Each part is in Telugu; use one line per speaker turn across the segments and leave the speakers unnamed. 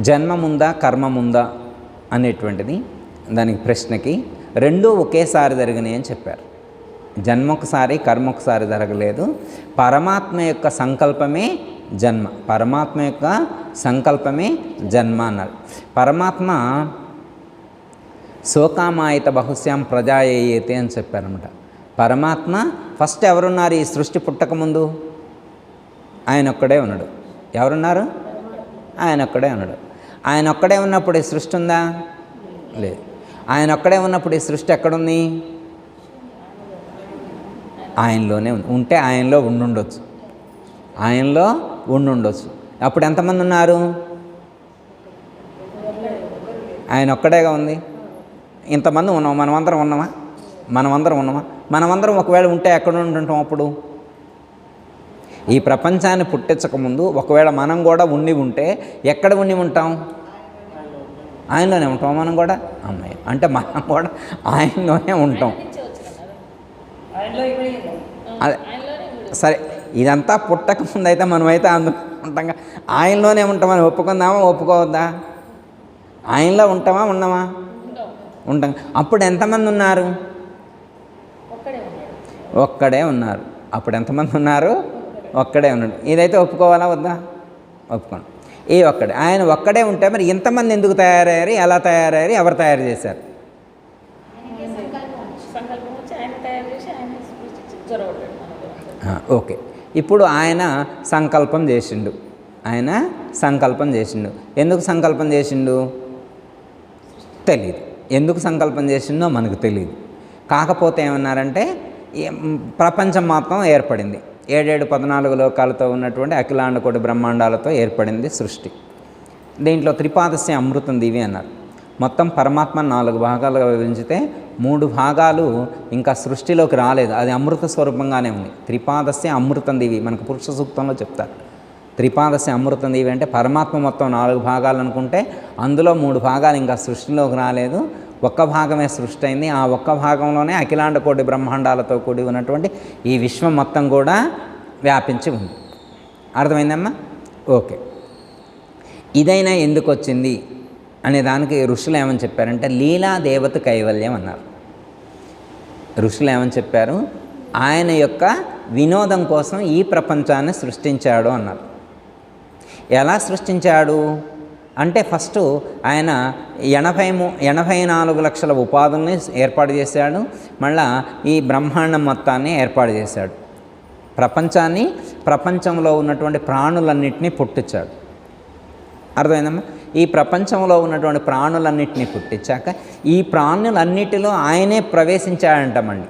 జన్మముందా కర్మముందా అనేటువంటిది దానికి ప్రశ్నకి రెండూ ఒకేసారి జరిగినాయి అని చెప్పారు. జన్మ ఒకసారి కర్మ ఒకసారి జరగలేదు. పరమాత్మ యొక్క సంకల్పమే జన్మ. పరమాత్మ యొక్క సంకల్పమే జన్మ అన్నారు. పరమాత్మ శోకామాయిత బహుశ్యాం ప్రజాయేతే అని చెప్పారనమాట పరమాత్మ ఫస్ట్ ఎవరున్నారు ఈ సృష్టి పుట్టకముందు ఆయన ఒక్కడే ఉన్నాడు. ఎవరున్నారు? ఆయన ఒక్కడే ఉన్నాడు. ఆయన ఒక్కడే ఉన్నప్పుడు ఈ సృష్టి ఉందా? లేదు. ఆయన ఒక్కడే ఉన్నప్పుడు ఈ సృష్టి ఎక్కడుంది? ఆయనలోనే ఉంది. ఉంటే ఆయనలో ఉండుండొచ్చు. ఆయనలో ఉండుండొచ్చు. అప్పుడు ఎంతమంది ఉన్నారు? ఆయన ఒక్కడేగా ఉంది. ఇంతమంది ఉన్నాం. మనమందరం ఉన్నామా? మనమందరం ఉన్నామా? మనమందరం ఒకవేళ ఉంటే ఎక్కడ ఉంటుంటాం అప్పుడు? ఈ ప్రపంచాన్ని పుట్టించకముందు ఒకవేళ మనం కూడా ఉండి ఉంటే ఎక్కడ ఉండి ఉంటాం? ఆయనలోనే ఉంటాం. మనం కూడా? అమ్మాయి. అంటే మనం కూడా ఆయనలోనే ఉంటాం. అదే. సరే ఇదంతా పుట్టక ముందు అయితే మనమైతే అందులో ఉంటాం కదా. ఆయనలోనే ఉంటామని ఒప్పుకుందామా? ఒప్పుకోవద్దా? ఆయనలో ఉంటామా? ఉన్నామా? ఉంటాం. అప్పుడు ఎంతమంది ఉన్నారు.
ఒక్కడే
ఉన్నారు. అప్పుడు ఎంతమంది ఉన్నారు? ఒక్కడే ఉన్నాడు. ఇదైతే ఒప్పుకోవాలా వద్దా? ఒప్పుకోండి ఈ ఒక్కడే. ఆయన ఒక్కడే ఉంటే మరి ఇంతమంది ఎందుకు తయారయ్యారు? ఎలా తయారయ్యారు? ఎవరు తయారు చేశారు? ఓకే. ఇప్పుడు ఆయన సంకల్పం చేసిండు. ఆయన సంకల్పం చేసిండు. ఎందుకు సంకల్పం చేసిండు? తెలియదు ఎందుకు సంకల్పం చేసిండో మనకు తెలియదు కాకపోతే ఏమన్నారంటే ప్రపంచం మాత్రం ఏర్పడింది. ఏడేడు పద్నాలుగు లోకాలతో ఉన్నటువంటి అఖిలాండ కోటి బ్రహ్మాండాలతో ఏర్పడింది సృష్టి. దీంట్లో త్రిపాదస్య అమృతం దివి అన్నారు. మొత్తం పరమాత్మ నాలుగు భాగాలుగా విభజించితే మూడు భాగాలు ఇంకా సృష్టిలోకి రాలేదు. అది అమృత స్వరూపంగానే ఉంది. త్రిపాదస్య అమృతం దివి మనకు పురుష సూక్తంలో చెప్తారు. త్రిపాదస్య అమృతం దివి అంటే పరమాత్మ మొత్తం నాలుగు భాగాలు అనుకుంటే అందులో మూడు భాగాలు ఇంకా సృష్టిలోకి రాలేదు. ఒక్క భాగమే సృష్టి అయింది ఆ ఒక్క భాగంలోనే అఖిలాండ కోటి బ్రహ్మాండాలతో కూడి ఉన్నటువంటి ఈ విశ్వం మొత్తం కూడా వ్యాపించి ఉంది. అర్థమైందమ్మా? ఓకే. ఇదైనా ఎందుకు వచ్చింది అనే దానికి ఋషులు ఏమని చెప్పారంటే లీలా దేవత కైవల్యం అన్నారు. ఋషులు ఏమని చెప్పారు? ఆయన యొక్క వినోదం కోసం ఈ ప్రపంచాన్ని సృష్టించాడు అన్నారు. ఎలా సృష్టించాడు? అంటే ఫస్ట్ ఆయన ఎనభై ఎనభై నాలుగు లక్షల ఉపాధుల్ని ఏర్పాటు చేశాడు. మళ్ళా ఈ బ్రహ్మాండం మొత్తాన్ని ఏర్పాటు చేశాడు. ప్రపంచాన్ని ప్రపంచంలో ఉన్నటువంటి ప్రాణులన్నింటినీ పుట్టించాడు. అర్థమైందమ్మా? ఈ ప్రపంచంలో ఉన్నటువంటి ప్రాణులన్నింటినీ పుట్టించాక ఈ ప్రాణులన్నిటిలో ఆయనే ప్రవేశించాడంటమండి.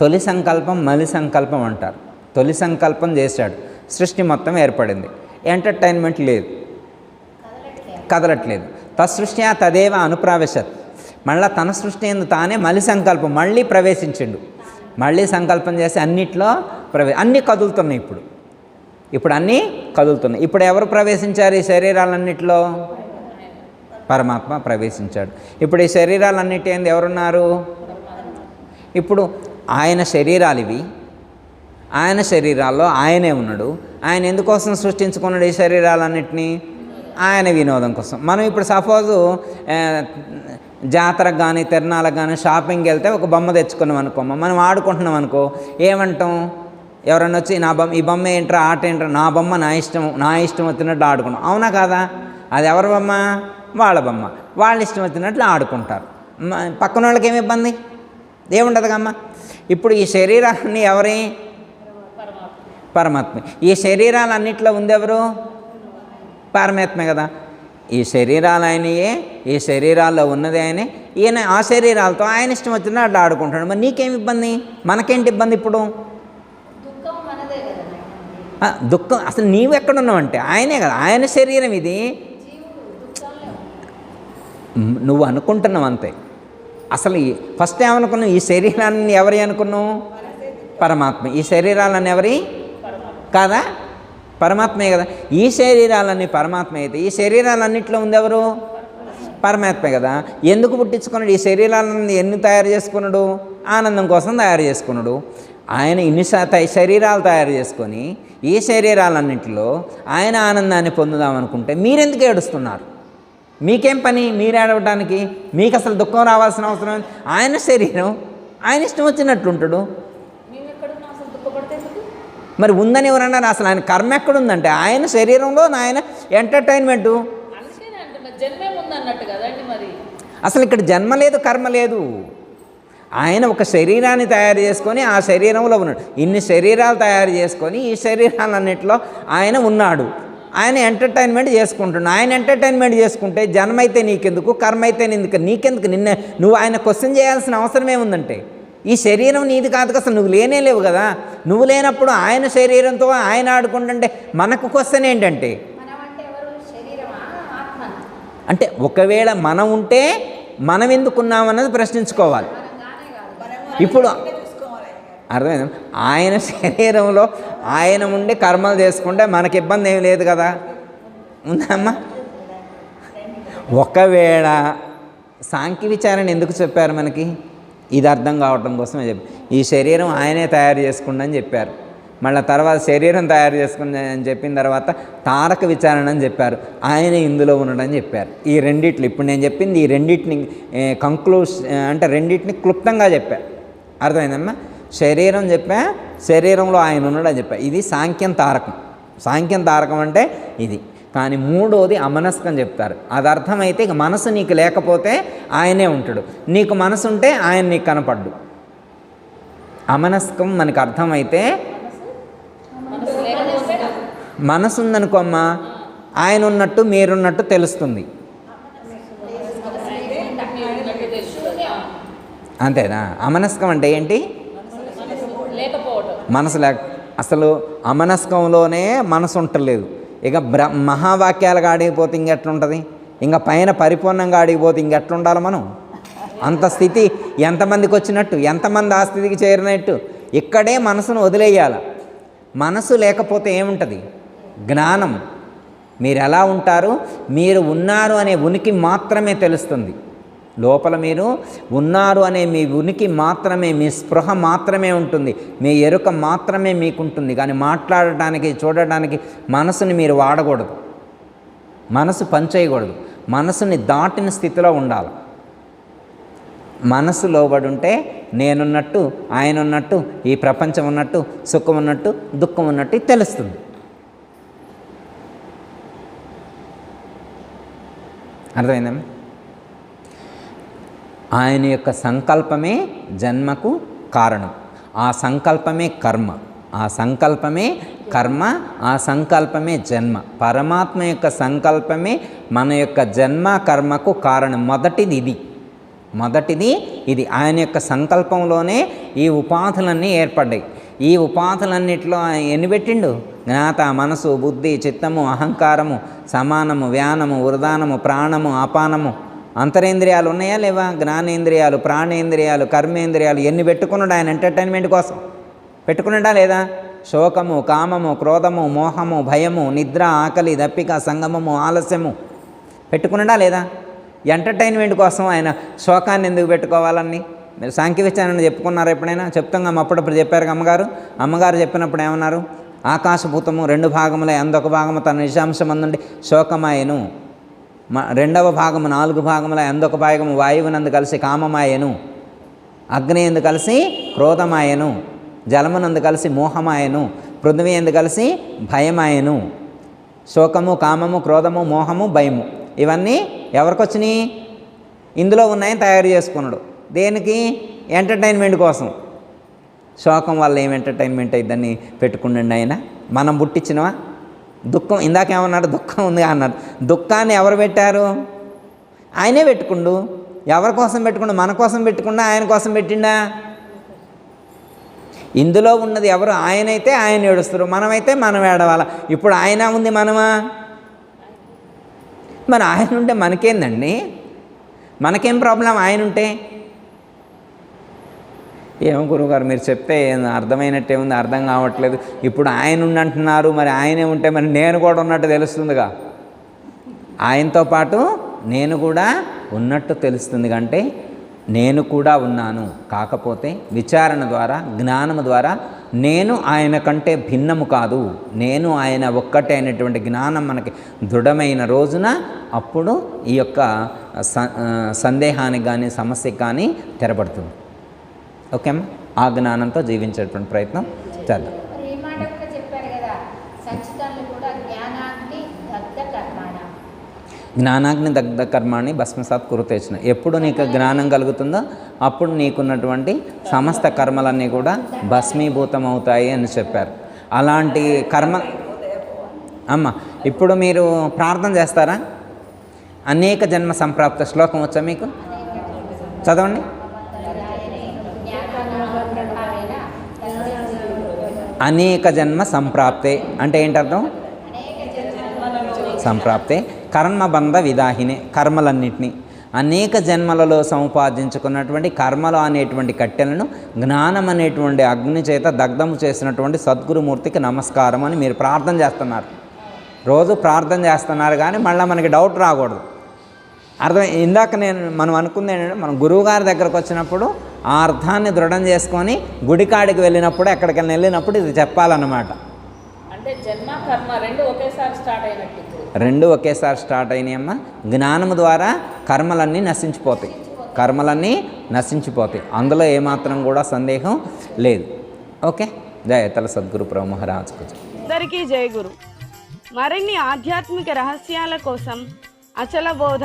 తొలి సంకల్పం మలి సంకల్పం అంటారు. తొలి సంకల్పం చేశాడు. సృష్టి మొత్తం ఏర్పడింది. ఎంటర్టైన్మెంట్ లేదు. కదలట్లేదు. తత్సృష్ట్యా తదేవ అనుప్రావేశత్. మళ్ళీ తన సృష్టి ఎందు తానే మళ్ళీ సంకల్పం మళ్ళీ ప్రవేశించిండు. మళ్ళీ సంకల్పం చేసి అన్నిట్లో ప్రవే అన్నీ కదులుతున్నాయి ఇప్పుడు. ఇప్పుడు అన్నీ కదులుతున్నాయి. ఇప్పుడు ఎవరు ప్రవేశించారు ఈ శరీరాలన్నిటిలో? పరమాత్మ ప్రవేశించాడు. ఇప్పుడు ఈ శరీరాలన్నిటి ఏంది ఎవరున్నారు? ఇప్పుడు ఆయన శరీరాలు ఇవి ఆయన శరీరాల్లో ఆయనే ఉన్నాడు. ఆయన ఎందుకోసం సృష్టించుకున్నాడు ఈ శరీరాలన్నింటినీ? ఆయన వినోదం కోసం. మనం ఇప్పుడు సపోజు జాతరకు కానీ తిరణాలకు కానీ షాపింగ్కి వెళ్తే ఒక బొమ్మ తెచ్చుకున్నాం అనుకో మనం ఆడుకుంటున్నాం అనుకో ఏమంటాం? ఎవరన్నా వచ్చి నా బొమ్మ ఈ బొమ్మ ఏంట్రా ఆట ఏంట్రా నా బొమ్మ నా ఇష్టం నా ఇష్టం వచ్చినట్లు ఆడుకున్నాం అవునా కాదా? అది ఎవరి బొమ్మ? వాళ్ళ బొమ్మ. వాళ్ళ ఇష్టం వచ్చినట్లు ఆడుకుంటారు. పక్కన వాళ్ళకి ఏమి ఇబ్బంది? ఏముండదు కమ్మ ఇప్పుడు ఈ శరీరాన్ని ఎవరి? పరమాత్మ. ఈ శరీరాలన్నిట్లో ఉంది ఎవరు పరమాత్మే కదా. ఈ శరీరాలు ఆయనయే ఈ శరీరాల్లో ఉన్నది ఆయనే. ఈయన ఆ శరీరాలతో ఆయన ఇష్టం వచ్చినా అట్లా ఆడుకుంటాడు మరి నీకేం ఇబ్బంది? మనకేంటి ఇబ్బంది ఇప్పుడు?
దుఃఖం మనదే కదా
ఆ, దుఃఖం అసలు నీవు ఎక్కడున్నావంటే ఆయనే కదా. ఆయన శరీరం ఇది. నువ్వు అనుకుంటున్నావు అంతే. అసలు ఈ- ఫస్ట్ ఏమనుకున్నావు? ఈ శరీరాన్ని ఎవరి అనుకున్నావు? పరమాత్మ. ఈ శరీరాలన్నీ ఎవరి? కాదా? పరమాత్మే కదా. ఈ శరీరాలన్నీ పరమాత్మ అయితే ఈ శరీరాలన్నింటిలో ఉందెవరు? పరమాత్మే కదా. ఎందుకు పుట్టించుకున్నాడు? ఈ శరీరాలను ఎన్ని తయారు చేసుకున్నాడు? ఆనందం కోసం తయారు చేసుకున్నాడు. ఆయన ఇన్ని శాత శరీరాలు తయారు చేసుకొని ఈ శరీరాలన్నింటిలో ఆయన ఆనందాన్ని పొందుదాం అనుకుంటే మీరెందుకు ఏడుస్తున్నారు? మీకేం పని? మీరు ఏడవడానికి మీకు అసలు దుఃఖం రావాల్సిన అవసరం ఆయన శరీరం ఆయన ఇష్టం వచ్చినట్లుంటాడు ఉంటాడు
మేము ఎక్కడున్నా అసలు దుఃఖపడితే ఎందుకు
మరి ఉందని ఎవరన్నారు అసలు ఆయన కర్మ ఎక్కడుందంటే ఆయన శరీరంలో ఆయన ఎంటర్టైన్మెంటు అసలు ఇక్కడ జన్మ లేదు కర్మ లేదు. ఆయన ఒక శరీరాన్ని తయారు చేసుకొని ఆ శరీరంలో ఉన్నాడు. ఇన్ని శరీరాలు తయారు చేసుకొని ఈ శరీరాలన్నింటిలో ఆయన ఉన్నాడు. ఆయన ఎంటర్టైన్మెంట్ చేసుకుంటున్నాడు. ఆయన ఎంటర్టైన్మెంట్ చేసుకుంటే జన్మ అయితే నీకెందుకు కర్మ అయితే నీకు నీకెందుకు? నిన్న నువ్వు ఆయన క్వశ్చన్ చేయాల్సిన అవసరం ఏముందంటే? ఈ శరీరం నీది కాదు అసలు నువ్వు లేనే లేవు కదా. నువ్వు లేనప్పుడు ఆయన శరీరంతో ఆయన ఆడుకుంటుంటే మనకు క్వశ్చన్ ఏంటంటే?
అంటే
అంటే ఒకవేళ మనం ఉంటే మనం ఎందుకున్నామన్నది ప్రశ్నించుకోవాలి. ఇప్పుడు అర్థమైంది? ఆయన శరీరంలో ఆయన ఉండి కర్మలు చేసుకుంటే మనకి ఇబ్బంది ఏమి లేదు కదా? ఉందమ్మా. ఒకవేళ సాంఖ్య విచారణ ఎందుకు చెప్పారు మనకి? ఇది అర్థం కావటం కోసమే చెప్పి. ఈ శరీరం ఆయనే తయారు చేసుకుండని చెప్పారు. మళ్ళీ తర్వాత శరీరం తయారు చేసుకుని అని చెప్పిన తర్వాత తారక విచారణ అని చెప్పారు. ఆయన ఇందులో ఉండడని చెప్పారు. ఈ రెండిట్లు ఇప్పుడు నేను చెప్పింది ఈ రెండింటిని కంక్లూస్ అంటే రెండింటిని క్లుప్తంగా చెప్పారు అర్థమైందమ్మా? శరీరం చెప్పా శరీరంలో ఆయన ఉన్నాడని చెప్పా. ఇది సాంఖ్యం తారకం. సాంఖ్యం తారకం అంటే ఇది. కానీ మూడోది అమనస్కం చెప్తారు. అది అర్థమైతే ఇక మనసు నీకు లేకపోతే ఆయనే ఉంటాడు. నీకు మనసు ఉంటే ఆయన నీకు కనపడ్డు. అమనస్కం మనకు అర్థమైతే
మనసు
ఉందనుకోమ్మా ఆయన ఉన్నట్టు మీరున్నట్టు తెలుస్తుంది. అంతేనా? అమనస్కం అంటే ఏంటి? మనసు లేక అసలు అమనస్కంలోనే మనసు ఉంటలేదు. ఇక బ్ర మహావాక్యాలుగా ఆడిపోతే ఇంకెట్లుంటుంది? ఇంకా పైన పరిపూర్ణంగా ఆడిపోతే ఇంకెట్లుండాలి మనం? అంత స్థితి ఎంతమందికి వచ్చినట్టు ఎంతమంది ఆ స్థితికి చేరినట్టు ఇక్కడే మనసును వదిలేయాలి. మనసు లేకపోతే ఏముంటుంది? జ్ఞానం. మీరు ఎలా ఉంటారు? మీరు ఉన్నారు అనే ఉనికి మాత్రమే తెలుస్తుంది. లోపల మీరు ఉన్నారు అనే మీ ఉనికి మాత్రమే మీ స్పృహ మాత్రమే ఉంటుంది. మీ ఎరుక మాత్రమే మీకుంటుంది. కానీ మాట్లాడటానికి చూడటానికి మనసుని మీరు వాడకూడదు. మనసు పనిచేయకూడదు. మనసుని దాటిన స్థితిలో ఉండాలి. మనసు లోబడి ఉంటే నేనున్నట్టు ఆయన ఉన్నట్టు ఈ ప్రపంచం ఉన్నట్టు సుఖం ఉన్నట్టు దుఃఖం ఉన్నట్టు తెలుస్తుంది. అర్థమైందమ్మా ఆయన యొక్క సంకల్పమే జన్మకు కారణం. ఆ సంకల్పమే కర్మ. ఆ సంకల్పమే కర్మ ఆ సంకల్పమే జన్మ. పరమాత్మ యొక్క సంకల్పమే మన యొక్క జన్మ కర్మకు కారణం. మొదటిది ఇది. మొదటిది ఇది. ఆయన యొక్క సంకల్పంలోనే ఈ ఉపాధులన్నీ ఏర్పడ్డాయి. ఈ ఉపాధులన్నిటిలో ఆయన ఎన్ని పెట్టిండు? జ్ఞాత మనసు బుద్ధి చిత్తము అహంకారము సమానము వ్యానము వృదానము ప్రాణము అపానము అంతరేంద్రియాలు ఉన్నాయా లేవా? జ్ఞానేంద్రియాలు ప్రాణేంద్రియాలు కర్మేంద్రియాలు ఎన్ని పెట్టుకున్నాడు ఆయన ఎంటర్టైన్మెంట్ కోసం? పెట్టుకున్నాడా లేదా? శోకము కామము క్రోధము మోహము భయము నిద్ర ఆకలి దప్పిక సంగమము ఆలస్యము పెట్టుకున్నాడా లేదా? ఎంటర్టైన్మెంట్ కోసం ఆయన శోకాన్ని ఎందుకు పెట్టుకోవాలని మీరు సాంఖ్య చెప్పుకున్నారు ఎప్పుడైనా? చెప్తాం అప్పుడప్పుడు చెప్పారు అమ్మగారు. అమ్మగారు చెప్పినప్పుడు ఏమన్నారు? ఆకాశభూతము రెండు భాగములై అందొక భాగము తన నిజాంశం అందుండి శోకమాయను. రెండవ భాగము నాలుగు భాగముల ఎందొక భాగము? వాయువునందు కలిసి కామమాయను. అగ్ని ఎందు కలిసి క్రోధమాయను. జలమునందు కలిసి మోహమాయను. పృథ్వీ ఎందు కలిసి భయమాయను. శోకము కామము క్రోధము మోహము భయము. ఇవన్నీ ఎవరికి వచ్చినాయి ఇందులో ఉన్నాయని తయారు చేసుకున్నాడు. దేనికి? ఎంటర్టైన్మెంట్ కోసం. శోకం వల్ల ఏం ఎంటర్టైన్మెంట్ అయిద్దని పెట్టుకుండండి ఆయన. మనం పుట్టించినవా దుఃఖం ఇందాకేమన్నాడు? దుఃఖం ఉంది అన్నాడు. దుఃఖాన్ని ఎవరు పెట్టారు? ఆయనే పెట్టుకుండు. ఎవరి కోసం పెట్టుకుండు? మన కోసం పెట్టుకుండా ఆయన కోసం పెట్టిండా? ఇందులో ఉన్నది ఎవరు? ఆయనైతే ఆయన ఏడుస్తారు. మనమైతే మనం ఏడవాల? ఇప్పుడు ఆయన ఉంది మనమా? మరి ఆయన ఉంటే మనకేందండి? మనకేం ప్రాబ్లం? ఆయన ఉంటే ఏమో గురువుగారు మీరు చెప్తే ఏం అర్థమైనట్టే ఉంది అర్థం కావట్లేదు. ఇప్పుడు ఆయన ఉండంటున్నారు మరి ఆయనే ఉంటే మరి నేను కూడా ఉన్నట్టు తెలుస్తుందిగా. ఆయనతో పాటు నేను కూడా ఉన్నట్టు తెలుస్తుంది కంటే నేను కూడా ఉన్నాను. కాకపోతే విచారణ ద్వారా జ్ఞానము ద్వారా నేను ఆయన కంటే భిన్నము కాదు. నేను ఆయన ఒక్కటే అయినటువంటి జ్ఞానం మనకి దృఢమైన రోజున అప్పుడు ఈ యొక్క స సందేహానికి కానీ సమస్యకి కానీ తెరబడుతుంది ఓకేమ్మా ఆ జ్ఞానంతో జీవించేటువంటి ప్రయత్నం చేద్దాం.
జ్ఞానాగ్ని దగ్ధ
కర్మాన్ని భస్మసాత్ కురుతేచిన ఎప్పుడు నీకు జ్ఞానం కలుగుతుందో అప్పుడు నీకున్నటువంటి సమస్త కర్మలన్నీ కూడా భస్మీభూతం అవుతాయి అని చెప్పారు. అలాంటి కర్మ అమ్మ ఇప్పుడు మీరు ప్రార్థన చేస్తారా? అనేక జన్మ సంప్రాప్త శ్లోకం వచ్చా మీకు? చదవండి. అనేక జన్మ సంప్రాప్తే అంటే ఏంటర్థం? సంప్రాప్తే. కర్మబంధ విదాహినే కర్మలన్నింటినీ. అనేక జన్మలలో సముపార్జించుకున్నటువంటి కర్మలు అనేటువంటి కట్టెలను జ్ఞానం అనేటువంటి అగ్ని చేత దగ్ధము చేసినటువంటి సద్గురుమూర్తికి నమస్కారం అని మీరు ప్రార్థన చేస్తున్నారు. రోజు ప్రార్థన చేస్తున్నారు కానీ మళ్ళీ మనకి డౌట్ రాకూడదు. అర్థం ఇందాక నేను మనం అనుకుంది ఏంటంటే మనం గురువుగారి దగ్గరకు వచ్చినప్పుడు ఆ అర్థాన్ని దృఢం చేసుకొని గుడికాడికి వెళ్ళినప్పుడు ఎక్కడికైనా వెళ్ళినప్పుడు ఇది చెప్పాలన్నమాట.
అంటే జన్మ కర్మ రెండు ఒకేసారి స్టార్ట్ అయినట్టు
రెండు ఒకేసారి స్టార్ట్ అయినాయమ్మా జ్ఞానము ద్వారా కర్మలన్నీ నశించిపోతాయి. కర్మలన్నీ నశించిపోతాయి. అందులో ఏమాత్రం కూడా సందేహం లేదు. ఓకే? జయతల సద్గురు ప్రభు మహారాజ్కు జై.
అందరికీ జై గురు. మరిన్ని ఆధ్యాత్మిక రహస్యాల కోసం అచల బోధ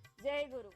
జై గురు.